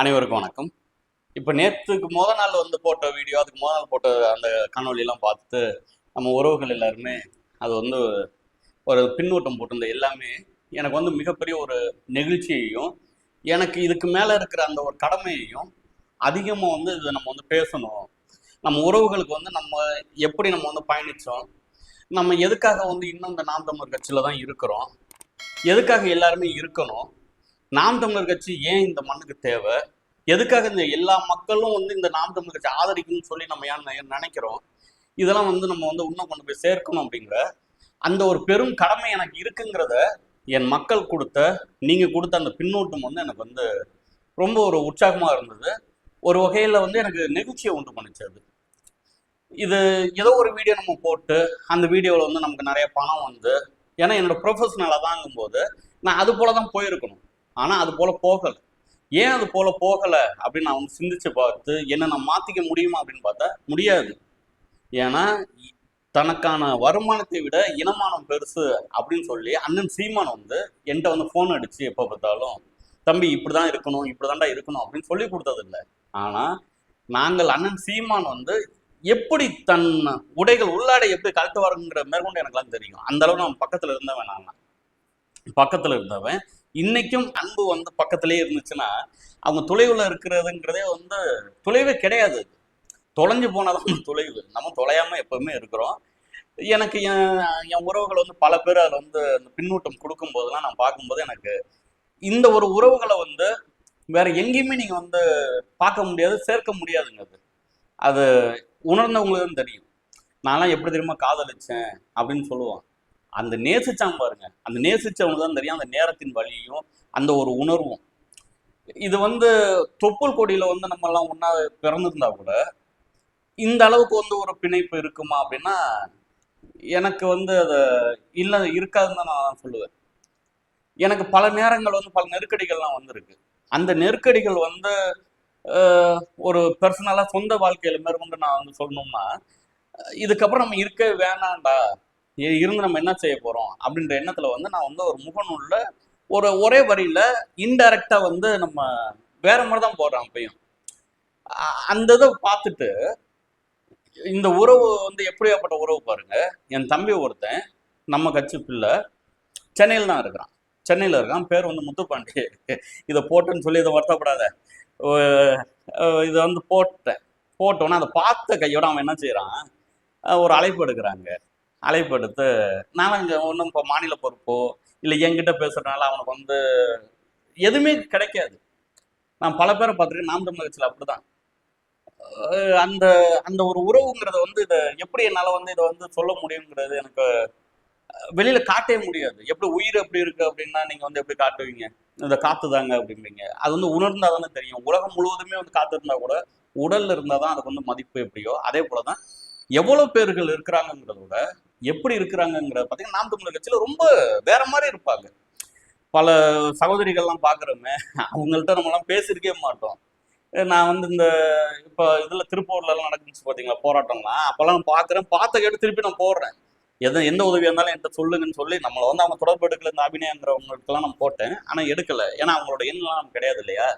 அனைவருக்கும் வணக்கம். இப்போ நேற்றுக்கு முத நாள் வந்து போட்ட வீடியோ அதுக்கு முத நாள் போட்ட அந்த காணொலியெல்லாம் பார்த்துட்டு நம்ம உறவுகள் எல்லாருமே அது வந்து ஒரு பின்னூட்டம் போட்டிருந்த எல்லாமே எனக்கு வந்து மிகப்பெரிய ஒரு நெகிழ்ச்சியையும் எனக்கு இதுக்கு மேலே இருக்கிற அந்த ஒரு கடமையையும் அதிகமாக வந்து இதை நம்ம வந்து பேசணும். நம்ம உறவுகளுக்கு வந்து நம்ம எப்படி நம்ம வந்து பயணித்தோம் நம்ம எதுக்காக வந்து இன்னும் இந்த நாம் கட்சியில் தான் இருக்கிறோம் எதுக்காக எல்லாருமே இருக்கணும் நாம் தமிழர் கட்சி ஏன் இந்த மண்ணுக்கு தேவை? எதுக்காக இந்த எல்லா மக்களும் வந்து இந்த நாம் தமிழர் கட்சி ஆதரிக்கணும்னு சொல்லி நம்ம ஏன் நினைக்கிறோம்? இதெல்லாம் வந்து நம்ம வந்து இன்னும் கொண்டு போய் சேர்க்கணும் அப்படிங்கிற அந்த ஒரு பெரும் கடமை எனக்கு இருக்குங்கிறத என் மக்கள் கொடுத்த நீங்கள் கொடுத்த அந்த பின்னூட்டம் வந்து எனக்கு வந்து ரொம்ப ஒரு உற்சாகமாக இருந்தது. ஒரு வகையில் வந்து எனக்கு நெகிழ்ச்சியை உண்டு பண்ணுச்சு அது. இது ஏதோ ஒரு வீடியோ நம்ம போட்டு அந்த வீடியோவில் வந்து நமக்கு நிறைய பணம் வந்து ஏன்னா என்னோட ப்ரொஃபஷனலாக தாங்கும்போது நான் அது போல தான் போயிருக்கணும். ஆனால் அது போல போகலை. ஏன் அது போல போகலை அப்படின்னு நான் வந்து சிந்திச்சு பார்த்து என்ன நான் மாற்றிக்க முடியுமா அப்படின்னு பார்த்தா முடியாது. ஏன்னா தனக்கான வருமானத்தை விட இனமானம் பெருசு அப்படின்னு சொல்லி அண்ணன் சீமான் வந்து என்கிட்ட வந்து ஃபோன் அடிச்சு எப்போ பார்த்தாலும் தம்பி இப்படிதான் இருக்கணும் இப்படிதான்டா இருக்கணும் அப்படின்னு சொல்லி கொடுத்ததில்லை. ஆனால் நாங்கள் அண்ணன் சீமான் வந்து எப்படி தன் உடைகள் உள்ளாடை எப்படி கழட்டுவாருங்கிற மேற்கொண்டு எனக்குலாம் தெரியும். அந்த அளவு நான் பக்கத்தில் இருந்தவன் நான் பக்கத்தில் இருந்தவன் இன்னைக்கும் அன்பு வந்து பக்கத்திலே இருந்துச்சுன்னா அவங்க தொலைவில் இருக்கிறதுங்கிறதே வந்து தொலைவே கிடையாது. தொலைஞ்சு போனாதான் தொலைவு. நம்ம தொலையாம எப்பவுமே இருக்கிறோம். எனக்கு என் என் உறவுகள் வந்து பல பேர் அதில் வந்து அந்த பின்னூட்டம் கொடுக்கும் போதெல்லாம் நான் பார்க்கும்போது எனக்கு இந்த ஒரு உறவுகளை வந்து வேற எங்கேயுமே நீங்கள் வந்து பார்க்க முடியாது சேர்க்க முடியாதுங்க அது அது உணர்ந்தவங்களுக்கு தெரியும். நான்லாம் எப்படி தெரியுமா காதலிச்சேன் அப்படின்னு சொல்லுவான் அந்த நேசிச்சான் பாருங்க. அந்த நேசிச்சவனுக்கு தான் தெரியும். அந்த நேரத்தின் வழியும் அந்த ஒரு உணர்வும். இது வந்து தொப்புள் கொடியில வந்து நம்ம எல்லாம் ஒன்னா பிறந்திருந்தா கூட இந்த அளவுக்கு வந்து ஒரு பிணைப்பு இருக்குமா அப்படின்னா எனக்கு வந்து அது இல்லை இருக்காதுன்னு தான் நான் சொல்லுவேன். எனக்கு பல நேரங்கள் வந்து பல நெருக்கடிகள்லாம் வந்திருக்கு. அந்த நெருக்கடிகள் வந்து ஒரு பர்சனலாக சொந்த வாழ்க்கையில் மேற்கொண்டு நான் வந்து சொல்லணும்னா இதுக்கப்புறம் நம்ம இருக்க வேணாண்டா இருந்து நம்ம என்ன செய்ய போகிறோம் அப்படின்ற எண்ணத்தில் வந்து நான் வந்து ஒரு முகநூலில் ஒரு ஒரே வரியில் இன்டைரக்டா வந்து நம்ம வேற மாதிரி தான் போடுறோம் அப்பயும். அ- அந்த இதை பார்த்துட்டு இந்த உறவு வந்து எப்படியாப்பட்ட உறவு பாருங்க. என் தம்பி ஒருத்தன் நம்ம கட்சி பிள்ளை சென்னையில் தான் இருக்கிறான். சென்னையில் இருக்கான். பேர் வந்து முத்துப்பாண்டி. இதை போட்டேன்னு சொல்லி இதை வருத்தப்படாத. இதை வந்து போட்டேன். போட்டோன்னே அதை பார்த்த கையோட அவன் என்ன செய்கிறான் ஒரு அழைப்பு எடுக்கிறாங்க. அழைப்பு எடுத்து நானும் இங்கே ஒன்றும் இப்போ மாநில பொறுப்போ இல்லை என்கிட்ட பேசுறதுனால அவனுக்கு வந்து எதுவுமே கிடைக்காது. நான் பல பேரை பார்த்துருக்கேன் நாம் தமிழர் கட்சியில் அப்படிதான். அந்த அந்த ஒரு உறவுங்கிறத வந்து இதை எப்படி என்னால் வந்து இதை வந்து சொல்ல முடியுங்கிறது எனக்கு வெளியில் வெளியில காட்டவே முடியாது. எப்படி உயிர் எப்படி இருக்கு அப்படின்னா நீங்க வந்து எப்படி காட்டுவீங்க? இந்த காத்து தாங்க அப்படிம்பீங்க அது வந்து உணர்ந்தா தானே தெரியும். உலகம் முழுவதுமே வந்து காத்து இருந்தா கூட உடல்ல இருந்தா தான் அதுக்கு வந்து மதிப்பு எப்படியோ அதே போலதான் எவ்வளவு பேர்கள் இருக்கிறாங்கங்கிறத விட எப்படி இருக்கிறாங்கங்கிறத பார்த்தீங்கன்னா நாம் தமிழர் கட்சியில் ரொம்ப வேற மாதிரி இருப்பாங்க. பல சகோதரிகள்லாம் பார்க்குறோமே அவங்கள்ட்ட நம்மலாம் பேசியிருக்கவே மாட்டோம். நான் வந்து இந்த இப்போ இதில் திருப்பூர்ல எல்லாம் பார்த்தீங்களா போராட்டம்லாம் அப்போல்லாம் நான் பார்க்குறேன் பார்த்த கேட்டு திருப்பி நான் போடுறேன். எது எந்த உதவியாக இருந்தாலும் என்கிட்ட சொல்லுங்கன்னு சொல்லி நம்மளை வந்து அவங்க தொடர்பு எடுக்கல இந்த அபிநயங்கிறவங்களுக்குலாம் நான் போட்டேன். ஆனால் எடுக்கலை. ஏன்னா அவங்களோட எண்ணெலாம் நமக்கு கிடையாது இல்லையா?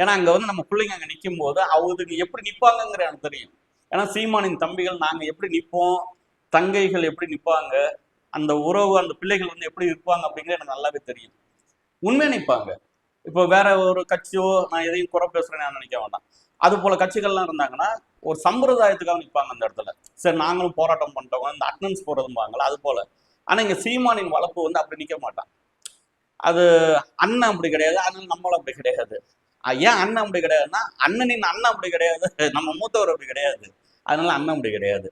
ஏன்னா அங்கே வந்து நம்ம பிள்ளைங்க அங்கே நிற்கும் போது அவங்களுக்கு எப்படி நிற்பாங்கங்கிற எனக்கு தெரியும். ஏன்னா சீமானின் தம்பிகள் நாங்கள் எப்படி நிற்போம் தங்கைகள் எப்படி நிற்பாங்க அந்த உறவு அந்த பிள்ளைகள் வந்து எப்படி இருப்பாங்க அப்படிங்கிறது எனக்கு நல்லாவே தெரியும். உண்மையை நிற்பாங்க இப்போ வேற ஒரு கட்சியோ நான் எதையும் குறை பேசுறேன்னு நான் நினைக்க வேண்டாம். அது போல கட்சிகள்லாம் இருந்தாங்கன்னா ஒரு சம்பிரதாயத்துக்காக நிற்பாங்க அந்த இடத்துல. சரி நாங்களும் போராட்டம் பண்ணிட்டோம். இந்த அட்டனன்ஸ் போடுறதும்பாங்களா அது போல. ஆனா இங்க சீமானின் வளர்ப்பு வந்து அப்படி நிற்க மாட்டான். அது அண்ணன் அப்படி கிடையாது அண்ணன் நம்மளும் அப்படி கிடையாது. ஏன் அண்ணன் அப்படி கிடையாதுன்னா அண்ணனின் அண்ணன் அப்படி கிடையாது நம்ம மூத்தவர் அப்படி கிடையாது. அதனால அண்ணன் அப்படி கிடையாது.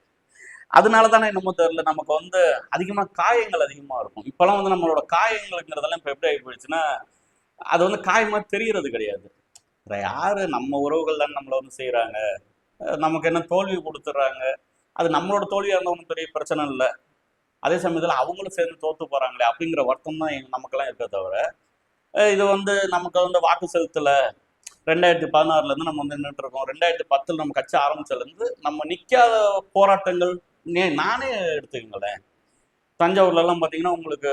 அதனால தானே என்னமோ தெரியல. நமக்கு வந்து அதிகமாக காயங்கள் அதிகமாக இருக்கும். இப்போலாம் வந்து நம்மளோட காயங்களுங்கிறதெல்லாம் இப்போ எப்படி ஆகி போயிடுச்சுன்னா அது வந்து காயமாக தெரியறது கிடையாது. வேற யார்? நம்ம உறவுகள் தான் நம்மளை வந்து செய்கிறாங்க நமக்கு என்ன தோல்வி கொடுத்துட்றாங்க? அது நம்மளோட தோல்வியாக இருந்தால் ஒன்றும் பெரிய பிரச்சனை இல்லை. அதே சமயத்தில் அவங்களும் சேர்ந்து தோற்று போகிறாங்களே அப்படிங்கிற வருத்தம் தான் நமக்கெல்லாம் இருக்க தவிர இது வந்து நமக்கு வந்து வாக்கு செலுத்தலை. ரெண்டாயிரத்தி பதினாறுலேருந்து நம்ம வந்து நின்றுட்டு இருக்கோம். ரெண்டாயிரத்தி பத்தில் நம்ம கட்சி ஆரம்பிச்சதுலேருந்து நம்ம நிற்காத போராட்டங்கள் நானே எடுத்துக்கங்களேன். தஞ்சாவூர்லலாம் பார்த்தீங்கன்னா பாத்தீங்கன்னா உங்களுக்கு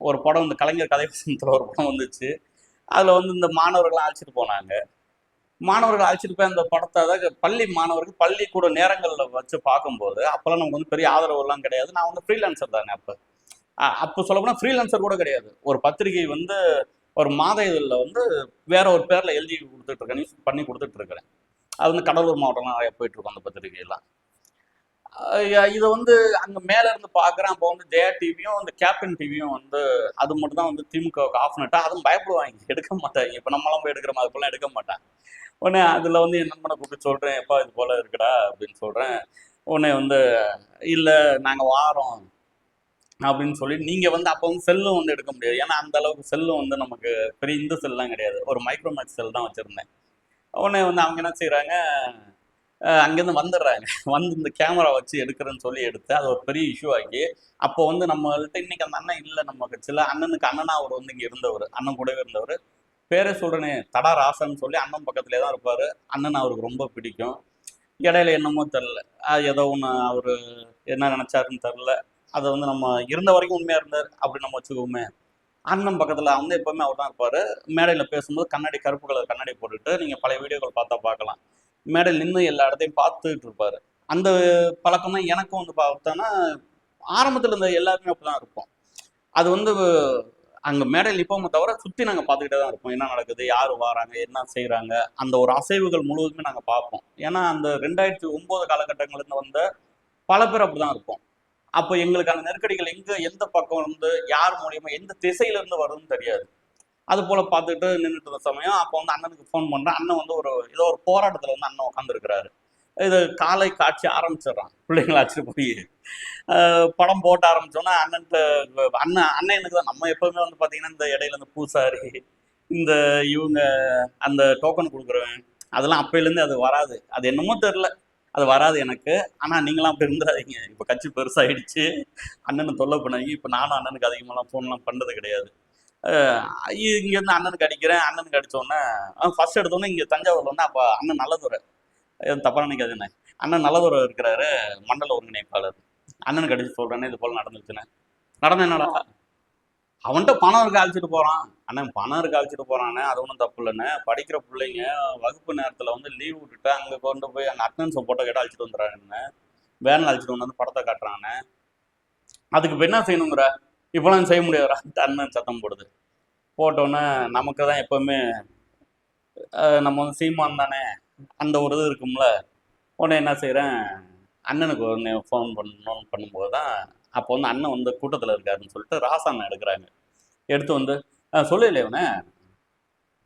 ஒரு படம் இந்த கலைஞர் கதை ஒரு படம் வந்துச்சு. அதுல வந்து இந்த மாணவர்கள்லாம் அழைச்சிட்டு போனாங்க. மாணவர்கள் அழைச்சிட்டு போய் அந்த படத்தை அதாவது பள்ளி மாணவர்கள் பள்ளிக்கூட நேரங்களில் வச்சு பார்க்கும்போது அப்போல்லாம் நமக்கு வந்து பெரிய ஆதரவுலாம் கிடையாது. நான் வந்து ஃப்ரீலான்சர் தானே அப்போ. அப்போ சொல்லப்போனால் ஃப்ரீலான்சர் கூட கிடையாது. ஒரு பத்திரிகை வந்து ஒரு மாத இதழில் வந்து வேற ஒரு பேரில் எழுதி கொடுத்துட்டு இருக்கேன் நியூஸ் பண்ணி கொடுத்துட்டு இருக்கிறேன். அது வந்து கடலூர் மாவட்டம்லாம் நிறைய போயிட்டுருக்கோம் அந்த பத்திரிகையெல்லாம். இதை வந்து அங்கே மேலே இருந்து பார்க்குறேன் அப்போ வந்து ஜெயா டிவியும் அந்த கேப்டன் டிவியும் வந்து அது மட்டும் தான் வந்து திமுகவுக்கு ஆஃப் பண்ணிட்டா அதுவும் பயப்படுவாங்க. எடுக்க மாட்டாங்க. இப்போ நம்மளாம் போய் எடுக்கிற மாதிரி போலாம் எடுக்க மாட்டாங்க. உடனே அதில் வந்து என் நண்பனை கூப்பிட்டு சொல்கிறேன் எப்பா இது போல் இருக்குடா? அப்படின்னு சொல்கிறேன் உடனே வந்து இல்லை நாங்கள் வாரோம். அப்படின்னு சொல்லி நீங்கள் வந்து அப்போ வந்து செல்லும் வந்து எடுக்க முடியாது. ஏன்னா அந்த அளவுக்கு செல்லும் வந்து நமக்கு பெரிய இந்த செல்லாம் கிடையாது. ஒரு மைக்ரோமேக்ஸ் செல் தான் வச்சுருந்தேன். உடனே வந்து அவங்க என்ன செய்கிறாங்க அங்கேருந்து வந்துடுறாங்க வந்து இந்த கேமரா வச்சு எடுக்கிறேன்னு சொல்லி எடுத்து அது ஒரு பெரிய இஷ்யூ ஆக்கி அப்போ வந்து நம்மள்கிட்ட இன்னைக்கு அந்த அண்ணன் இல்லை நம்ம கட்சியில். அண்ணனுக்கு அண்ணனா அவர் வந்து இங்கே இருந்தவர் அண்ணன் கூடவே இருந்தவர். பேரே சொல்கிறேனே தடா ராசன்னு சொல்லி அண்ணன் பக்கத்துலேயே தான் இருப்பார். அண்ணன் அவருக்கு ரொம்ப பிடிக்கும். இடையில என்னமோ தெரில அது ஏதோ ஒன்று அவர் என்ன நினச்சாருன்னு தெரில அதை வந்து நம்ம இருந்த வரைக்கும் உண்மையாக இருந்தார் அப்படி நம்ம வச்சுக்கோமே அண்ணன் பக்கத்தில் வந்து எப்போவுமே அவர் தான் இருப்பார். மேடையில் பேசும்போது கண்ணாடி கருப்பு கலர் கண்ணாடி போட்டுட்டு நீங்கள் பழைய வீடியோக்கள் பார்த்தா பார்க்கலாம். மேடையில் நின்று எல்லா இடத்தையும் பார்த்துட்டு இருப்பாரு அந்த பழக்கம் தான் எனக்கும் வந்து பார்த்தோன்னா ஆரம்பத்தில் இருந்த எல்லாருமே அப்படி தான் இருப்போம். அது வந்து அங்கே மேடையில் நிற்போமே தவிர சுற்றி நாங்கள் பார்த்துக்கிட்டே தான் இருப்போம். என்ன நடக்குது யார் வராங்க என்ன செய்கிறாங்க அந்த ஒரு அசைவுகள் முழுவதுமே நாங்கள் பார்ப்போம். ஏன்னா அந்த ரெண்டாயிரத்தி ஒம்பது காலகட்டங்கள்லேருந்து வந்த பல பேர் அப்படி தான் இருப்போம். அப்போ எங்களுக்கான நெருக்கடிகள் எங்கே எந்த பக்கம் இருந்து யார் மூலியமா எந்த திசையில இருந்து வருதுன்னு தெரியாது. அது போல பார்த்துட்டு நின்றுட்டு இருந்த சமயம் அப்போ வந்து அண்ணனுக்கு ஃபோன் பண்ணுறேன் அண்ணன் வந்து ஒரு ஏதோ ஒரு போராட்டத்தில் வந்து அண்ணன் உட்காந்துருக்கிறாரு இது காலை காட்சி ஆரம்பிச்சிடுறான். பிள்ளைங்கள அழைச்சிட்டு போய் படம் போட்ட ஆரம்பிச்சோன்னா அண்ணன்ட்டு அண்ணன் அண்ணன் எனக்கு தான் நம்ம எப்போவுமே வந்து பார்த்தீங்கன்னா இந்த இடையில இந்த பூசாரி இந்த இவங்க அந்த டோக்கன் கொடுக்குறவன் அதெல்லாம் அப்பையிலேருந்து அது வராது. அது என்னமோ தெரில அது வராது எனக்கு. ஆனால் நீங்களாம் அப்படி இருந்துடாதீங்க இப்போ கட்சி பெருசாகிடுச்சு அண்ணனை தொல்லை பண்ணாதீங்க. இப்போ நானும் அண்ணனுக்கு அதிகமாகலாம் ஃபோன்லாம் பண்ணுறது கிடையாது. இங்கேருந்து அண்ணனுக்கு அடிக்கிறேன். அண்ணனுக்கு அடித்தோடனே ஃபர்ஸ்ட் எடுத்தோடனே இங்கே தஞ்சாவூரில் வந்து அப்போ அண்ணன் நல்லதுரை. எதுவும் தப்பாக நினைக்காதுண்ணே அண்ணன் நல்லதுரை இருக்கிறாரு. மண்டல ஒருங்கிணைப்பாளர். அண்ணனுக்கு அடித்து சொல்கிறேன்னே இது போல் நடந்துச்சுண்ணே நடந்த என்னடா? அவன்கிட்ட பணம் இருக்க அழைச்சிட்டு போகிறான் அண்ணன் பணம் இருக்க அழைச்சிட்டு போகிறானே அது ஒன்றும் தப்பு இல்லைண்ணே. படிக்கிற பிள்ளைங்க வகுப்பு நேரத்தில் வந்து லீவ் விட்டுட்டு அங்கே கொண்டு போய் அந்த அட்டன்ஸை போட்டோ கேட்டால் அழைச்சிட்டு வந்துடுறாங்கண்ணே வேனில் அழைச்சிட்டு வந்து படத்தை காட்டுறானே அதுக்கு இப்போ என்ன செய்யணுங்கிற? இப்போலாம் செய்ய முடியாதுடா அண்ணன் சத்தம் போடுது. போட்டோன்னே நமக்கு தான் எப்போவுமே நம்ம வந்து சீமான் தானே அந்த ஒரு இது இருக்கும்ல. உடனே என்ன செய்கிறேன் அண்ணனுக்கு உடனே ஃபோன் பண்ணணும் பண்ணும்போது தான் அப்போ வந்து அண்ணன் வந்து கூட்டத்தில் இருக்காருன்னு சொல்லிட்டு ராசாண்ணன் எடுக்கிறாங்க. எடுத்து வந்து சொல்லல இவனே.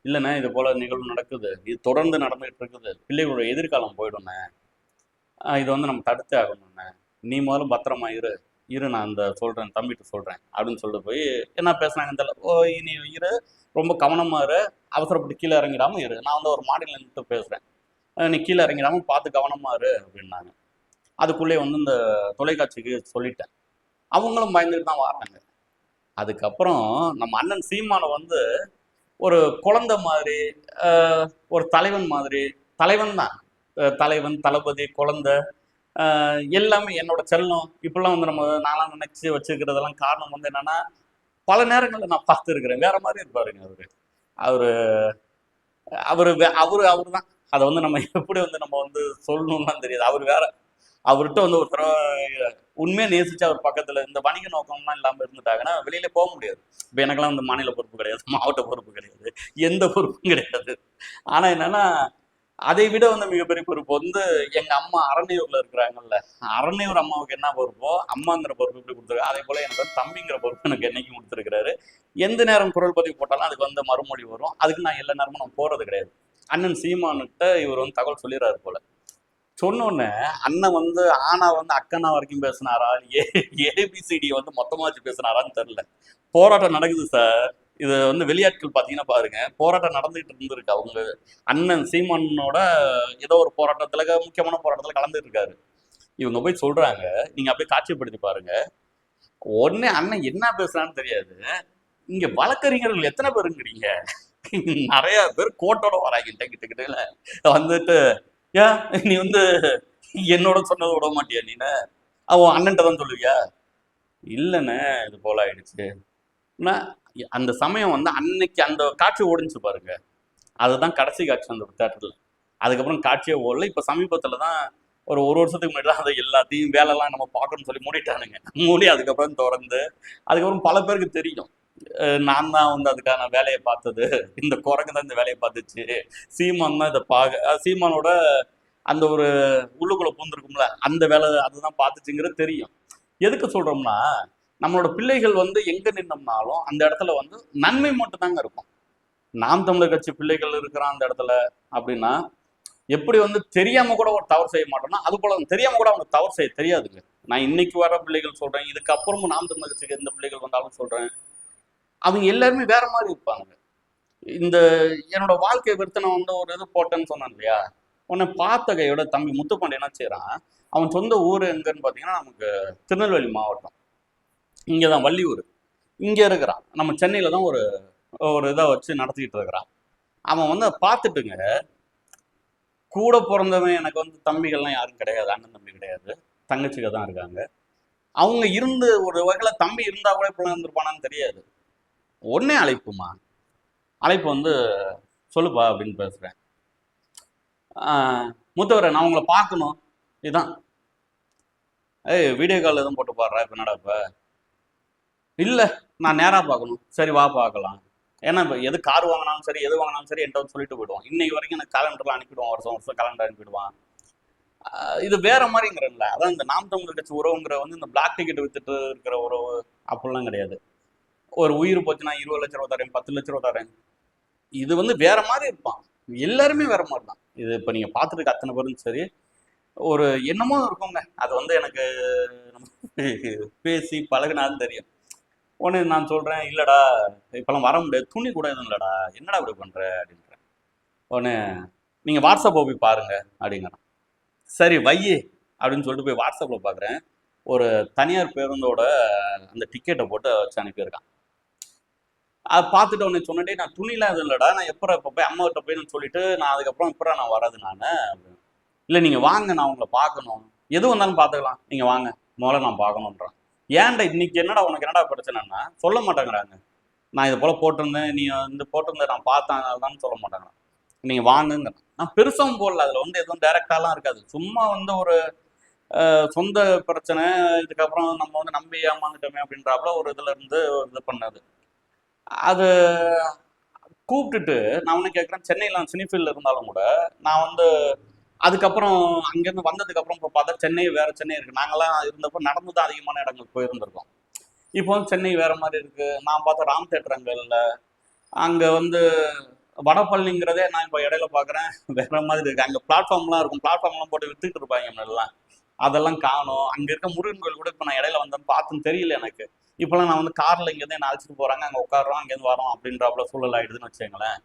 இல்லைண்ணே இது போல் நிகழ்வு நடக்குது. இது தொடர்ந்து நடந்துகிட்டு இருக்குது. பிள்ளைகளோட எதிர்காலம் போயிடும்ண்ணே. இது இதை வந்து நம்ம தடுத்தே ஆகணும்ண்ணே. நீ முதல்ல பத்திரமா இரு. இரு நான் அந்த சொல்கிறேன் தம்பிட்டு சொல்கிறேன் அப்படின்னு சொல்லிட்டு போய் என்ன பேசுனாங்க தெரியல. ஓ நீ இரு ரொம்ப கவனமாக இரு அவசரப்பட்டு கீழே இறங்கிடாமல் இரு. நான் வந்து ஒரு மாடியில் நின்று பேசுகிறேன் நீ கீழே இறங்கிடாம பார்த்து கவனமாக இரு அப்படின்னாங்க. அதுக்குள்ளே வந்து இந்த தொலைக்காட்சிக்கு சொல்லிட்டேன். அவங்களும் பயந்துட்டு தான் வராங்க. அதுக்கப்புறம் நம்ம அண்ணன் சீமானை வந்து ஒரு குழந்தை மாதிரி ஒரு தலைவன் மாதிரி தலைவன் தான். தலைவன் தளபதி குழந்தை எல்லாமே என்னோட செல்லம். இப்படிலாம் வந்து நம்ம நான்லாம் நினைச்சு வச்சிருக்கிறதெல்லாம் காரணம் வந்து என்னன்னா பல நேரங்களில் நான் பார்த்துருக்குறேன். வேற மாதிரி இருப்பாருங்க அவரு. அவரு அவரு அவரு அவரு தான் அதை வந்து நம்ம எப்படி வந்து நம்ம வந்து சொல்லணும்லாம் தெரியாது. அவர் வேற அவர்கிட்ட வந்து ஒரு தடவை உண்மையை நேசிச்சு அவர் பக்கத்துல இந்த வணிக நோக்கம்லாம் இல்லாம இருந்துட்டாங்கன்னா வெளியில போக முடியாது. இப்போ எனக்கெல்லாம் வந்து மாநில பொறுப்பு கிடையாது மாவட்ட பொறுப்பு கிடையாது எந்த பொறுப்பும் கிடையாது. ஆனா என்னன்னா அதை விட வந்து மிகப்பெரிய பொறுப்பு வந்து எங்க அம்மா அரணையூர்ல இருக்கிறாங்கல்ல. அரணையூர் அம்மாவுக்கு என்ன பொறுப்போ அம்மாங்கிற பொறுப்பு இப்படி கொடுத்துருக்காரு அதே போல எனக்கு வந்து தம்பிங்கிற பொறுப்பு எனக்கு என்னைக்கு கொடுத்துருக்காரு எந்த நேரம் குரல் பதிவு போட்டாலும் அதுக்கு வந்து மறுமொழி வரும். அதுக்கு நான் எல்லா நேரமும் நான் போறது கிடையாது. அண்ணன் சீமானுட்ட இவர் வந்து தகவல் சொல்லிடுறாரு போல. சொன்னோடனே அண்ணன் வந்து ஆனா வந்து அக்கண்ணா வரைக்கும் பேசினாரா? ஏ ஏபிசிடி வந்து மொத்தமா வச்சு பேசினாரான்னு தெரில போராட்டம் நடக்குது சார். இது வந்து வெளியாட்கள் பார்த்தீங்கன்னா பாருங்க போராட்டம் நடந்துகிட்டு இருந்திருக்கு. அவங்க அண்ணன் சீமானோட ஏதோ ஒரு போராட்டத்தில் முக்கியமான போராட்டத்தில் கலந்துட்டு இருக்காரு. இவங்க போய் சொல்றாங்க நீங்க அப்படியே காட்சிப்படுத்தி பாருங்க. உடனே அண்ணன் என்ன பேசுறான்னு தெரியாது. இங்க வழக்கறிஞர்கள் எத்தனை பேருங்கிறீங்க? நிறைய பேர் கோட்டோட வராங்க கிட்ட கிட்ட வந்துட்டு ஏன் நீ வந்து என்னோட சொன்னதை விட மாட்டியா நீன? அவன் அண்ணன்ட்ட தான் சொல்லுவியா? இல்லைண்ணே இது போல ஆயிடுச்சு. நான் அந்த சமயம் வந்து அன்னைக்கு அந்த காட்சி ஓடிஞ்சு பாருங்க. அதுதான் கடைசி காட்சி அந்த தேட்டரில் அதுக்கப்புறம் காட்சியே ஓடல. இப்போ சமீபத்தில் தான் ஒரு ஒரு வருஷத்துக்கு முன்னாடி தான் அதை எல்லாத்தையும் வேலைலாம் நம்ம பார்க்கணும்னு சொல்லி மூடிட்டானுங்க. மூடி அதுக்கப்புறம் திறந்து அதுக்கப்புறம் பல பேருக்கு தெரியும். நான் தான் வந்து அதுக்கான வேலையை பார்த்தது. இந்த குரங்கு தான் இந்த வேலையை பார்த்துச்சு. சீமான் தான் இதை பார்க்க சீமானோட அந்த ஒரு உள்ளுக்குள்ளே பூந்துருக்கும்ல அந்த வேலை அதுதான் பார்த்துச்சுங்கிறது தெரியும். எதுக்கு சொல்றோம்னா நம்மளோட பிள்ளைகள் வந்து எங்க நின்னோம்னாலும் அந்த இடத்துல வந்து நன்மை மட்டும் தாங்க இருக்கும். நாம் தமிழர் கட்சி பிள்ளைகள் இருக்கிறான் அந்த இடத்துல அப்படின்னா எப்படி வந்து தெரியாம கூட ஒரு தவறு செய்ய மாட்டோம்னா அது போல தெரியாம கூட அவங்க தவறு செய்ய தெரியாதுங்க. நான் இன்னைக்கு வர பிள்ளைகள் சொல்றேன் இதுக்கப்புறமும் நாம் தமிழர் கட்சிக்கு எந்த பிள்ளைகள் வந்தாலும் சொல்றேன். அவங்க எல்லாருமே வேற மாதிரி இருப்பாங்க. இந்த என்னோட வாழ்க்கை விருத்த நான் வந்து ஒரு இது போட்டேன்னு சொன்னேன் இல்லையா? உன்னை பார்த்த கையோட தம்பி முத்துப்பாண்டி என்ன செய்யறான் அவன் சொந்த ஊர் எங்கன்னு பார்த்தீங்கன்னா நமக்கு திருநெல்வேலி மாவட்டம். இங்கே தான் வள்ளியூர். இங்கே இருக்கிறான். நம்ம சென்னையில் தான் ஒரு ஒரு இதை வச்சு நடத்திக்கிட்டு இருக்கிறான். அவன் வந்து அதை பார்த்துட்டுங்க கூட பிறந்தவன் எனக்கு வந்து தம்பிகள்லாம் யாரும் கிடையாது அண்ணன் தம்பி கிடையாது தங்கச்சிங்க தான் இருக்காங்க. அவங்க இருந்து ஒரு வகையில் தம்பி இருந்தால் கூட இப்படி இருந்திருப்பானான்னு தெரியாது. ஒன்னே அழைப்புமா. அழைப்பு வந்து சொல்லுப்பா அப்படின்னு பேசுகிறேன் மூத்தவரை நான் உங்களை பார்க்கணும். இதுதான் ஏய் வீடியோ கால் எதுவும் போட்டு பாடுறா? இப்போ என்னடா இப்போ? இல்லை நான் நேராக பார்க்கணும். சரி வா பார்க்கலாம். ஏன்னா இப்போ எது கார் வாங்கினாலும் சரி எது வாங்கினாலும் சரி என்கிட்ட வந்து சொல்லிட்டு போயிடுவான். இன்னைக்கு வரைக்கும் எனக்கு கேலண்டர்லாம் அனுப்பிடுவான். வருஷம் வருஷம் கேலண்டர் அனுப்பிடுவான். இது வேற மாதிரிங்கிறல்ல அதான் இந்த நாம் தமிழர் கட்சி உறவுங்கிற வந்து இந்த பிளாக் டிக்கெட் வித்துட்டு இருக்கிற உறவு அப்படிலாம் கிடையாது. ஒரு உயிர் போச்சுன்னா இருபது லட்ச ரூபா தரேன் பத்து லட்ச ரூபா தரேன். இது வந்து வேற மாதிரி இருப்பான். எல்லாருமே வேற மாதிரி தான். இது இப்போ நீங்கள் பார்த்துருக்க அத்தனை பேரும் சரி. ஒரு என்னமோ இருக்குங்க. அது வந்து எனக்கு பேசி பழகினாலும் தெரியும். உடனே நான் சொல்கிறேன் இல்லைடா இப்போல்லாம் வர முடியாது. துணி கூட எதுவும் இல்லைடா. என்னடா இப்படி பண்ணுற அப்படின்றேன் உடனே நீங்கள் வாட்ஸ்அப்பை போய் பாருங்க அப்படிங்கிறான். சரி வையே அப்படின்னு சொல்லிட்டு போய் வாட்ஸ்அப்பில் பார்க்குறேன் ஒரு தனியார் பேருந்தோட அந்த டிக்கெட்டை போட்டு வச்சு அனுப்பியிருக்கான். அதை பார்த்துட்டு உடனே சொன்னே நான் துணிலாம் எதுவும் இல்லைடா. நான் எப்போ இப்போ போய் அம்மாகிட்ட போய் நான் சொல்லிட்டு நான் அதுக்கப்புறம் எப்போ நான் வராது நான்? இல்லை நீங்கள் வாங்க நான் உங்களை பார்க்கணும். எது வந்தாலும் பார்த்துக்கலாம். நீங்கள் வாங்க. முதல்ல நான் பார்க்கணுன்றான். ஏன்டா இன்னைக்கு என்னடா உனக்கு என்னடா பிரச்சனைன்னா? சொல்ல மாட்டேங்கிறாங்க. நான் இது போல் போட்டிருந்தேன் நீ வந்து போட்டிருந்த நான் பார்த்தேன் அதுதான் சொல்ல மாட்டேங்கிறான் நீங்கள் வாங்குங்க. நான் பெருசாவும் போடல அதில் வந்து எதுவும் டைரக்டாலாம் இருக்காது. சும்மா வந்து ஒரு சொந்த பிரச்சனை இதுக்கப்புறம் நம்ம வந்து நம்பி ஏமாந்துட்டோமே அப்படின்றாப்புல ஒரு இதுல இருந்து இது பண்ணது. அது கூப்பிட்டுட்டு நான் ஒன்று கேட்குறேன் சென்னையில் சினிஃபீல்டில் இருந்தாலும் கூட நான் வந்து அதுக்கப்புறம் அங்கேருந்து வந்ததுக்கப்புறம் இப்போ பார்த்தா சென்னை வேற சென்னை இருக்கு. நாங்களாம் இருந்தப்போ நடந்து தான் அதிகமான இடங்கள் போயிருந்திருக்கோம். இப்போ வந்து சென்னை வேற மாதிரி இருக்கு. நான் பார்த்த ராம் தேட்டர் அங்கே இல்லை அங்கே வந்து வடபழனிங்கிறதே நான் இப்போ இடையில பார்க்குறேன் வேற மாதிரி இருக்கு. அங்கே பிளாட்ஃபார்ம்லாம் இருக்கும். பிளாட்ஃபார்ம்லாம் போட்டு வித்துட்டு இருப்பாங்க எல்லாம் அதெல்லாம் காணும். அங்கே இருக்க முருகன் கோயில் கூட இப்போ நான் இடையில வந்தேன்னு பார்த்துன்னு தெரியல எனக்கு. இப்போலாம் நான் வந்து காரில் இங்கேருந்து என்ன அழைச்சிட்டு போகிறாங்க அங்கே உட்காடுறோம் அங்கேருந்து வரோம் அப்படின்றப்பல சூழல் ஆயிடுதுன்னு வச்சுங்களேன்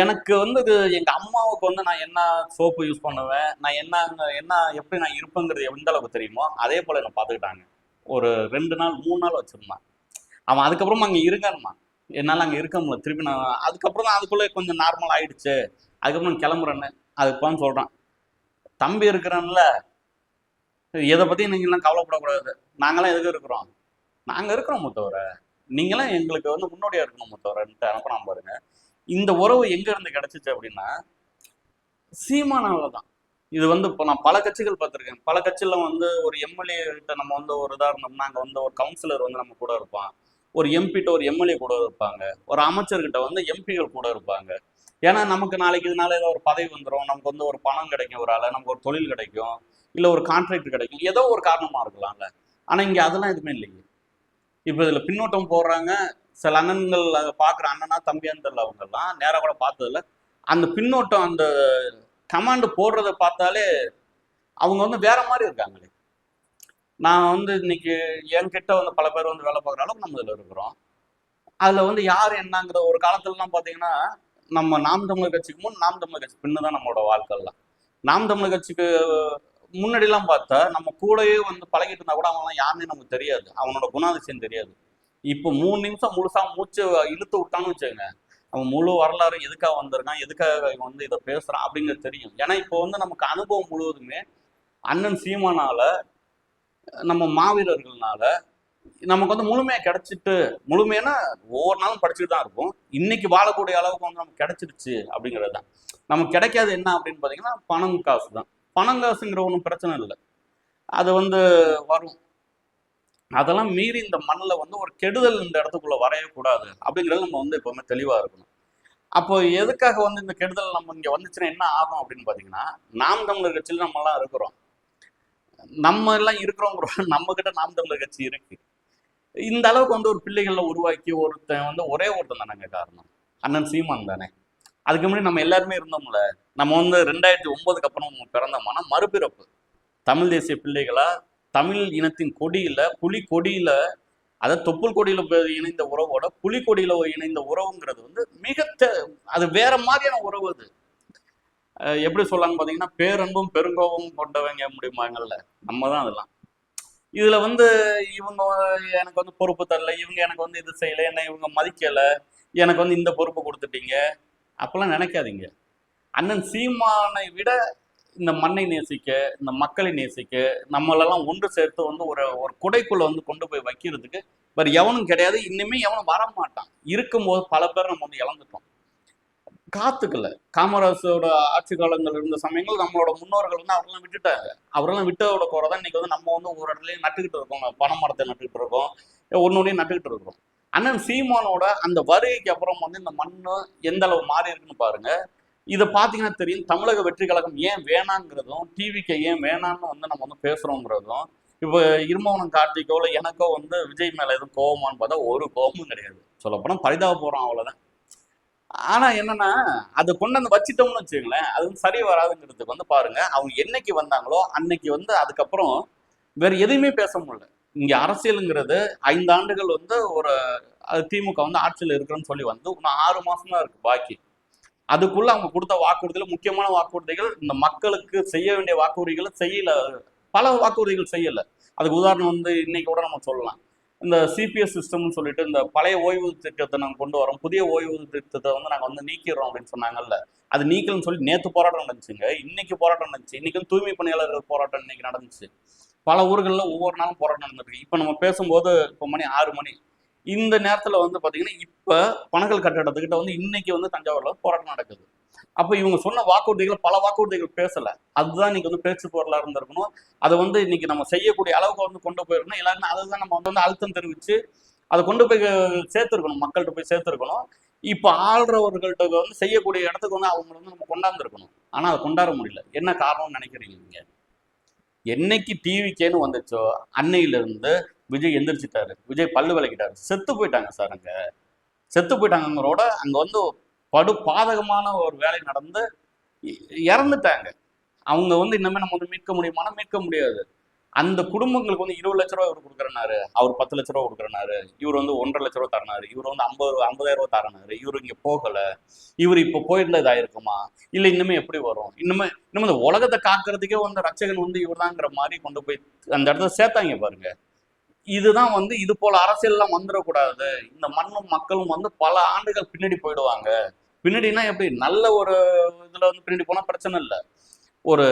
எனக்கு வந்து இது எங்கள் அம்மாவுக்கு வந்து நான் என்ன சோப்பு யூஸ் பண்ணுவேன் நான் என்ன என்ன எப்படி நான் இருப்பேங்கிறது எந்த அளவுக்கு தெரியுமோ அதே போல் என்ன பார்த்துக்கிட்டாங்க. ஒரு ரெண்டு நாள் மூணு நாள் வச்சுருந்தான் அவன் அதுக்கப்புறமா அங்கே இருக்காருமா என்னால் அங்கே இருக்க முடியல. திருப்பி நான் அதுக்கப்புறம் தான் அதுக்குள்ளே கொஞ்சம் நார்மல் ஆயிடுச்சு. அதுக்கப்புறம் நான் கிளம்புறேன்னு அதுக்கு சொல்கிறான் தம்பி இருக்கிறான்ல எதை பற்றி நீங்களாம் கவலைப்படக்கூடாது. நாங்களாம் எதுக்கு இருக்கிறோம்? நாங்கள் இருக்கிறோம் மூத்தவரை. நீங்களாம் எங்களுக்கு வந்து முன்னோடியாக இருக்கணும் மூத்தவரைன்ட்டு அனுப்பினா பாருங்க. இந்த உறவு எங்க இருந்து கிடைச்சிச்சு அப்படின்னா சீமானால தான் இது வந்து இப்போ நான் பல கட்சிகள் பார்த்துருக்கேன். பல கட்சியில் வந்து ஒரு எம்எல்ஏ கிட்ட நம்ம வந்து ஒரு இதாக இருந்தோம்னா அங்கே வந்து ஒரு கவுன்சிலர் வந்து நம்ம கூட இருப்பான் ஒரு எம்பிட்ட ஒரு எம்எல்ஏ கூட இருப்பாங்க. ஒரு அமைச்சர்கிட்ட வந்து எம்பிகள் கூட இருப்பாங்க. ஏன்னா நமக்கு நாளைக்கு இதனால ஏதோ ஒரு பதவி வந்துடும் நமக்கு வந்து ஒரு பணம் கிடைக்கும் ஒரு ஆளை நமக்கு ஒரு தொழில் கிடைக்கும். இல்லை ஒரு கான்ட்ராக்ட் கிடைக்கும். ஏதோ ஒரு காரணமாக இருக்கலாம்ல. ஆனால் இங்கே அதெல்லாம் எதுவுமே இல்லைங்க இப்போ இதில் பின்னோட்டம் போடுறாங்க. சில அண்ணன்கள் அதை பார்க்குற அண்ணனா தம்பியான்னு தெரியல அவங்கெல்லாம். நேராக கூட பார்த்ததில்ல. அந்த பின்னோட்டம் அந்த கமாண்டு போடுறத பார்த்தாலே அவங்க வந்து வேற மாதிரி இருக்காங்களே. நான் வந்து இன்னைக்கு என்கிட்ட வந்து பல பேர் வந்து வேலை பார்க்குற அளவுக்கு நம்ம இதில் இருக்கிறோம். அதில் வந்து யார் என்னங்கிற ஒரு காலத்துலலாம் பார்த்தீங்கன்னா நம்ம நாம் தமிழர் கட்சிக்கு முன் நாம் தமிழர் கட்சி பின்னு தான் நம்மளோட வாழ்க்கைலாம். நாம் தமிழர் கட்சிக்கு முன்னாடிலாம் பார்த்தா நம்ம கூடயே வந்து பழகிட்டு இருந்தா கூட அவங்களாம் யாருன்னு நமக்கு தெரியாது. அவனோட குணாதிசயம் தெரியாது. இப்போ மூணு நிமிஷம் முழுசா மூச்சு இழுத்து விட்டான்னு வச்சுக்கோங்க. அவன் முழு வரலாறு எதுக்காக வந்திருக்கான் எதுக்காக இவன் வந்து இதை பேசுறான் அப்படிங்கிறது தெரியும். ஏன்னா இப்போ வந்து நமக்கு அனுபவம் முழுவதுமே அண்ணன் சீமானால நம்ம மாவீரர்கள்னால நமக்கு வந்து முழுமையாக கிடைச்சிட்டு முழுமையான ஒவ்வொரு நாளும் படிச்சுட்டு தான் இருக்கும். இன்னைக்கு வாழக்கூடிய அளவுக்கு வந்து நமக்கு கிடைச்சிருச்சு அப்படிங்கிறது தான். நமக்கு கிடைக்காது என்ன அப்படின்னு பார்த்தீங்கன்னா பணம் காசு தான். பணம் காசுங்கிற ஒன்றும் பிரச்சனை இல்லை. அது வந்து வரும். அதெல்லாம் மீறி இந்த மண்ணில் வந்து ஒரு கெடுதல் இந்த இடத்துக்குள்ள வரையக்கூடாது அப்படிங்கிறது நம்ம வந்து எப்பவுமே தெளிவாக இருக்கணும். அப்போ எதுக்காக வந்து இந்த கெடுதல் நம்ம இங்கே வந்துச்சுன்னா என்ன ஆகும் அப்படின்னு பார்த்தீங்கன்னா நாம் தமிழர் கட்சியில் நம்மலாம் இருக்கிறோம். நம்ம எல்லாம் இருக்கிறோங்கிறோம் நம்ம கிட்ட நாம் தமிழர் கட்சி இருக்கு. இந்த அளவுக்கு வந்து ஒரு பிள்ளைகளை உருவாக்கி ஒருத்தன் வந்து ஒரே ஒருத்தன் தானேங்க காரணம். அண்ணன் சீமான் தானே. அதுக்கு முன்னாடி நம்ம எல்லாருமே இருந்தோம்ல. நம்ம வந்து ரெண்டாயிரத்தி ஒன்பதுக்கு அப்புறம் பிறந்தோம்னா மறுபிறப்பு. தமிழ் தேசிய பிள்ளைகளா தமிழ் இனத்தின் கொடியில புலி கொடியில அதாவது தொப்புள் கொடியில இணைந்த உறவோட புலி கொடியில இணைந்த உறவுங்கிறது வந்து மிக அது வேற மாதிரியான உறவு அது. எப்படி சொல்லாங்க பாத்தீங்கன்னா பேரன்பும் பெருங்கோபமும் கொண்டவங்க முடியுமாங்கல்ல நம்ம தான் அதெல்லாம். இதுல வந்து இவங்க எனக்கு வந்து பொறுப்பு தரல இவங்க எனக்கு வந்து இது செய்யல என்ன இவங்க மதிக்கல எனக்கு வந்து இந்த பொறுப்பு கொடுத்துட்டீங்க அப்பெல்லாம் நினைக்காதீங்க. அண்ணன் சீமானை விட இந்த மண்ணை நேசிக்க இந்த மக்களை நேசிக்க நம்மளெல்லாம் ஒன்று சேர்த்து வந்து ஒரு ஒரு குடைக்குள்ள வந்து கொண்டு போய் வைக்கிறதுக்கு வேறு எவனும் கிடையாது. இன்னுமே எவனும் வர மாட்டான் இருக்கும்போது பல பேர் நம்ம வந்து இழந்துட்டோம். காத்துக்கல. காமராஜோட ஆட்சி காலங்கள் இருந்த சமயங்கள் நம்மளோட முன்னோர்கள் வந்து அவரெல்லாம் விட்டுட்டாங்க. அவரெல்லாம் விட்டதோட குறை தான் இன்னைக்கு வந்து நம்ம வந்து ஒரு இடத்துலயும் நட்டுக்கிட்டு இருக்கோம். பனை மரத்தை நட்டுக்கிட்டு இருக்கோம். ஒன்னொன்னே நட்டுக்கிட்டு இருக்கோம். அண்ணன் சீமானோட அந்த வருகைக்கு அப்புறம் வந்து இந்த மண்ணு எந்த அளவு மாறி இருக்குன்னு பாருங்க. இதை பார்த்தீங்கன்னா தெரியும் தமிழக வெற்றி கழகம் ஏன் வேணாங்கிறதும் டிவிக்கு ஏன் வேணான்னு வந்து நம்ம வந்து பேசுறோங்கிறதும் இப்போ இருமவனம் கார்த்திக்கோ இல்லை எனக்கோ வந்து விஜய் மேல எதுவும் கோபமானு பார்த்தா ஒரு கோபமும் கிடையாது. சொல்லப்போனால் பரிதாப போகிறோம் அவ்வளோதான் ஆனா என்னன்னா அதை கொண்டு வந்து வச்சுட்டோம்னு வச்சுக்கோங்களேன் அது வந்து சரி வராதுங்கிறதுக்கு வந்து பாருங்க அவங்க என்னைக்கு வந்தாங்களோ அன்னைக்கு வந்து அதுக்கப்புறம் வேற எதையுமே பேச முடியல. இங்க அரசியலுங்கிறது ஐந்து ஆண்டுகள் வந்து ஒரு திமுக வந்து ஆட்சியில் இருக்கிறேன்னு சொல்லி வந்து இன்னும் ஆறு மாசம் தான் இருக்கு பாக்கி. அதுக்குள்ள அவங்க கொடுத்த வாக்குறுதிகள் முக்கியமான வாக்குறுதிகள் இந்த மக்களுக்கு செய்ய வேண்டிய வாக்குறுதிகளை செய்யல. பல வாக்குறுதிகள் செய்யல. அதுக்கு உதாரணம் வந்து இன்னைக்கு கூட நம்ம சொல்லலாம். இந்த சிபிஎஸ் சிஸ்டம்னு சொல்லிட்டு இந்த பழைய ஓய்வு திட்டத்தை நாங்கள் கொண்டு வரோம். புதிய ஓய்வு திட்டத்தை வந்து நாங்கள் வந்து நீக்கிறோம் அப்படின்னு சொன்னாங்கல்ல. அது நீக்கலன்னு சொல்லி நேற்று போராட்டம் நடந்துச்சுங்க. இன்னைக்கு போராட்டம் நடந்துச்சு. இன்னைக்கு தூய்மை பணியாளர்கள் போராட்டம் இன்னைக்கு நடந்துச்சு. பல ஊர்களில் ஒவ்வொரு நாளும் போராட்டம் நடந்திருக்கு இப்போ நம்ம பேசும்போது இப்போ மணி ஆறு மணி இந்த நேரத்தில் வந்து பார்த்தீங்கன்னா இப்போ பனகல் கட்டடத்துக்கிட்ட வந்து இன்னைக்கு வந்து தஞ்சாவூரில் போராட்டம் நடக்குது. அப்போ இவங்க சொன்ன வாக்குறுதிகள் பல வாக்குறுதிகள் பேசலை. அதுதான் இன்னைக்கு வந்து பேச்சு பொருளாக இருந்திருக்கணும். அதை வந்து இன்னைக்கு நம்ம செய்யக்கூடிய அளவுக்கு வந்து கொண்டு போயிருக்கணும். எல்லாருமே அதை தான் நம்ம வந்து அழுத்தம் தெரிவித்து அதை கொண்டு போய் சேர்த்துருக்கணும். மக்கள்கிட்ட போய் சேர்த்துருக்கணும். இப்போ ஆள்றவர்கள்ட்ட வந்து செய்யக்கூடிய இடத்துக்கு வந்து அவங்க வந்து நம்ம கொண்டாந்துருக்கணும். ஆனால் அதை கொண்டாட முடியல. என்ன காரணம்னு நினைக்கிறீங்க நீங்கள் என்னைக்கு டிவிக்கேன்னு வந்துச்சோ அன்னையிலிருந்து விஜய் எந்திரிச்சிட்டாரு. விஜய் பல்லு விளக்கிட்டாரு. செத்து போயிட்டாங்க சார் அங்க. செத்து போயிட்டாங்கிறோட அங்க வந்து படு பாதகமான ஒரு வேலை நடந்து இறந்துட்டாங்க. அவங்க வந்து இன்னமே நம்ம வந்து மீட்க முடியுமானா மீட்க முடியாது. அந்த குடும்பங்களுக்கு வந்து இருபது லட்ச ரூபா இவர் கொடுக்குறனாரு. அவர் பத்து லட்ச ரூபா கொடுக்குறனாரு. இவர் வந்து ஒன்றரை லட்ச ரூபா தரனாரு. இவர் வந்து ஐம்பது ஐம்பதாயிரம் ரூபா தரனாரு. இவர் இங்கே போகலை. இவர் இப்போ போயிருந்தா இதாயிருக்குமா இல்லை இன்னுமே எப்படி வரும்? இன்னுமே இன்னும் இந்த உலகத்தை காக்கிறதுக்கே வந்து ரட்சகன் வந்து இவர்தாங்கிற மாதிரி கொண்டு போய் அந்த இடத்துல சேர்த்தாங்க பாருங்க. இதுதான் வந்து இது போல அரசியல்லாம் வந்துடக்கூடாது. இந்த மண்ணும் மக்களும் வந்து பல ஆண்டுகள் பின்னாடி போயிடுவாங்க. பின்னாடினா எப்படி? நல்ல ஒரு இதுல வந்து பின்னாடி போனா பிரச்சனை இல்லை. ஒரு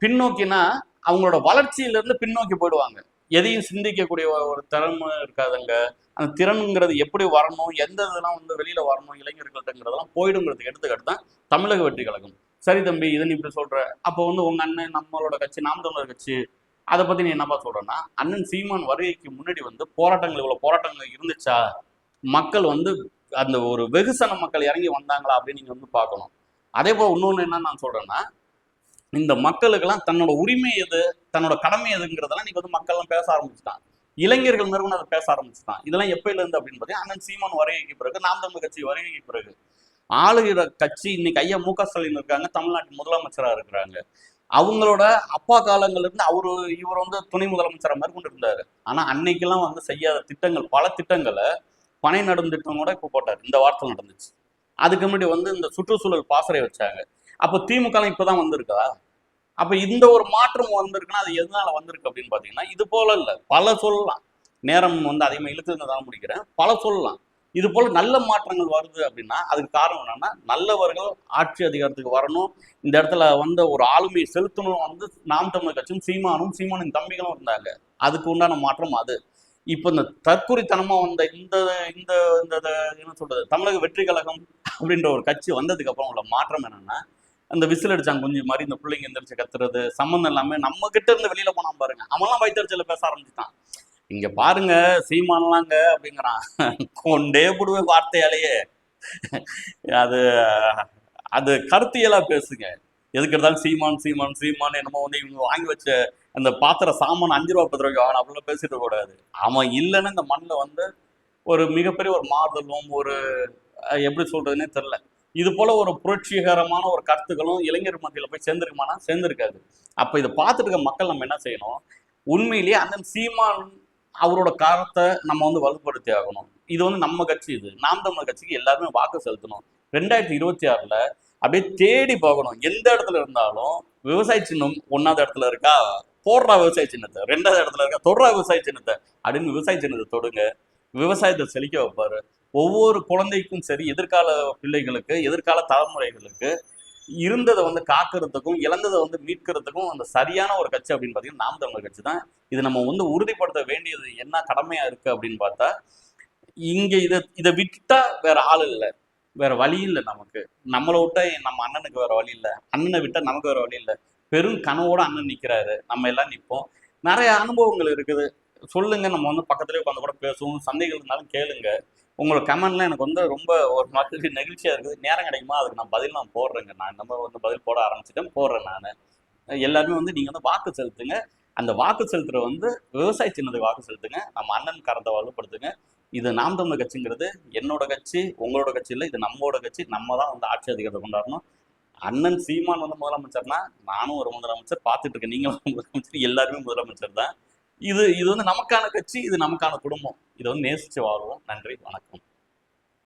பின்னோக்கினா அவங்களோட வளர்ச்சியில இருந்து பின்னோக்கி போயிடுவாங்க. எதையும் சிந்திக்கக்கூடிய ஒரு- திறமை இருக்காதுங்க. அந்த திறனுங்கிறது எப்படி வரணும்? எந்த இதெல்லாம் வந்து வெளியில வரணும்? இளைஞர்கள்ட்டங்கிறதெல்லாம் போயிடுங்கிறதுக்கு எடுத்துக்கிட்டு தான் தமிழக வெற்றி கழகம். சரி தம்பி இதை நீ இப்படி சொல்ற. அப்போ வந்து உங்க அண்ணன் நம்மளோட கட்சி நாம் தமிழர் கட்சி அதை பத்தி நீ என்னப்பா சொல்றேன்னா அண்ணன் சீமான் வருகைக்கு முன்னாடி வந்து போராட்டங்கள் இவ்வளவு போராட்டங்கள் இருந்துச்சா? மக்கள் வந்து அந்த ஒரு வெகுசன மக்கள் இறங்கி வந்தாங்களா அப்படின்னு நீங்க வந்து பார்க்கணும். அதே போல இன்னொன்று என்ன நான் சொல்றேன்னா இந்த மக்களுக்கெல்லாம் தன்னோட உரிமை எது தன்னோட கடமை எதுங்கிறதெல்லாம் நீங்க வந்து மக்கள்லாம் பேச ஆரம்பிச்சுட்டான். இளைஞர்கள் நிறுவனம் அதை பேச ஆரம்பிச்சுட்டான். இதெல்லாம் எப்பயில இருந்து அப்படின்னு பார்த்தீங்கன்னா அண்ணன் சீமான் வருகைக்கு பிறகு நாம் தமிழ் கட்சி வருகைக்கு பிறகு. ஆளுகிற கட்சி இன்னைக்கு ஐயா மு க ஸ்டாலின் இருக்காங்க தமிழ்நாட்டு முதலமைச்சரா இருக்கிறாங்க. அவங்களோட அப்பா காலங்கள்ல இருந்து அவரு இவர் வந்து துணை முதலமைச்சரை மேற்கொண்டு இருந்தாரு. ஆனா அன்னைக்கெல்லாம் வந்து செய்யாத திட்டங்கள் பல திட்டங்களை பனை நடும் திட்டம் கூட இப்போ போட்டார். இந்த வாரத்தில் நடந்துச்சு. அதுக்கு முன்னாடி வந்து இந்த சுற்றுச்சூழல் பாசறை வச்சாங்க. அப்போ திமுக இப்பதான் வந்திருக்கா? அப்ப இந்த ஒரு மாற்றம் வந்திருக்குன்னா அது எதனால வந்திருக்கு அப்படின்னு பாத்தீங்கன்னா இது போல இல்ல. பல சொல்லலாம். நேரம் வந்து அதிகமாக இழுத்து தான் முடிக்கிறேன். பல சொல்லலாம். இது போல நல்ல மாற்றங்கள் வருது அப்படின்னா அதுக்கு காரணம் என்னன்னா நல்லவர்கள் ஆட்சி அதிகாரத்துக்கு வரணும். இந்த இடத்துல வந்த ஒரு ஆளுமையை செலுத்தணும். வந்து நாம் தமிழர் கட்சியும் சீமானும் சீமானின் தம்பிகளும் இருந்தாங்க. அதுக்கு உண்டான மாற்றம் அது. இப்போ இந்த தற்குறித்தனமா வந்த இந்த இந்த இந்த என்ன சொல்றது தமிழக வெற்றி கழகம் அப்படின்ற ஒரு கட்சி வந்ததுக்கு அப்புறம் உள்ள மாற்றம் என்னன்னா அந்த விசில் அடிச்சாங்க குஞ்சு மாதிரி இந்த பிள்ளைங்க எந்திரிச்சு கத்துறது சம்மந்தம் இல்லாம நம்ம கிட்ட இருந்து வெளியில போனா பாருங்க. அவன்லாம் வைத்தறிச்சல பேச ஆரம்பிச்சுட்டான். இங்க பாருங்க சீமானலாங்க அப்படிங்கிறான். கொண்டே போடுவேன் வார்த்தையாலேயே. அது அது கருத்தியலா பேசுங்க. எதுக்கு இருந்தாலும் சீமான் சீமான் சீமான் என்னமோ வந்து இவங்க வாங்கி வச்ச அந்த பாத்திர சாமான் அஞ்சு ரூபா பத்து ரூபாய்க்கு வாங்கணும் அப்படிலாம் பேசிட்டு கூடாது அவன் இல்லைன்னு இந்த மண்ணில் வந்து ஒரு மிகப்பெரிய ஒரு மாறுதலும் ஒரு எப்படி சொல்றதுன்னே தெரில இது போல ஒரு புரட்சிகரமான ஒரு கருத்துக்களும் இளைஞர் மத்தியில் போய் சேர்ந்துருக்குமானா சேர்ந்துருக்காது. அப்போ இதை பார்த்துட்டு இருக்க மக்கள் நம்ம என்ன செய்யணும்? உண்மையிலேயே அண்ணன் சீமான் அவரோட காரத்தை நம்ம வந்து வலுப்படுத்தி ஆகணும். இது வந்து நம்ம கட்சி இது. நாம் தமிழர் கட்சிக்கு எல்லாருமே வாக்கு செலுத்தணும். ரெண்டாயிரத்தி இருபத்தி ஆறில் அப்படியே தேடி போகணும் எந்த இடத்துல இருந்தாலும் விவசாய சின்னம் ஒன்றாவது இடத்துல இருக்கா? போடுறா விவசாய சின்னத்தை. ரெண்டாவது இடத்துல இருக்கா? தொடுறா விவசாய சின்னத்தை. அப்படின்னு விவசாய சின்னத்தை தொடுங்க. விவசாயத்தை செழிக்க வைப்பாரு. ஒவ்வொரு குழந்தைக்கும் சரி எதிர்கால பிள்ளைகளுக்கு எதிர்கால தலைமுறைகளுக்கு இருந்ததை வந்து காக்கிறதுக்கும் இழந்ததை வந்து மீட்கிறதுக்கும் அந்த சரியான ஒரு கட்சி அப்படின்னு பார்த்தீங்கன்னா நாம் தமிழர் கட்சி தான். இது நம்ம வந்து உறுதிப்படுத்த வேண்டியது என்ன கடமையா இருக்கு அப்படின்னு பார்த்தா இங்க இதை இதை விட்டா வேற ஆள் இல்லை. வேற வழி இல்லை நமக்கு. நம்மளை விட்டா நம்ம அண்ணனுக்கு வேற வழி இல்லை. அண்ணனை விட்டா நமக்கு வேற வழி இல்லை. பெரும் கனவோட அண்ணன் நிற்கிறாரு நம்ம எல்லாம் நிற்போம் நிறைய அனுபவங்கள் இருக்குது. சொல்லுங்க. நம்ம வந்து பக்கத்துலேயே உட்காந்து கூட பேசுவோம். சந்தைகள் இருந்தாலும் கேளுங்க. உங்களோட கமெண்ட்லாம் எனக்கு வந்து ரொம்ப ஒரு மக்களுக்கு நெகிழ்ச்சியாக இருக்குது. நேரம் கிடைக்குமா? அதுக்கு நான் பதில் நான் போடுறேங்க. நான் நம்ம வந்து பதில் போட ஆரம்பிச்சிட்டேன். போடுறேன் நான். எல்லாருமே வந்து நீங்கள் வந்து வாக்கு செலுத்துங்க. அந்த வாக்கு செலுத்துற வந்து விவசாய சின்னத்துக்கு வாக்கு செலுத்துங்க. நம்ம அண்ணன் கரத்தை வலுப்படுத்துங்க. இது நாம் தமிழ் கட்சிங்கிறது என்னோட கட்சி உங்களோட கட்சி இல்லை. இது நம்மளோட கட்சி. நம்ம தான் வந்து ஆட்சி அதிகாரத்தை கொண்டாடணும். அண்ணன் சீமான் வந்து முதலமைச்சர்னா நானும் ஒரு முதலமைச்சர். பார்த்துட்டு இருக்கேன். நீங்களும் முதலமைச்சர். எல்லாருமே முதலமைச்சர் தான். இது இது வந்து நமக்கான கட்சி இது நமக்கான குடும்பம். இதை வந்து நேசிச்சு வாழ்வோம். நன்றி வணக்கம்.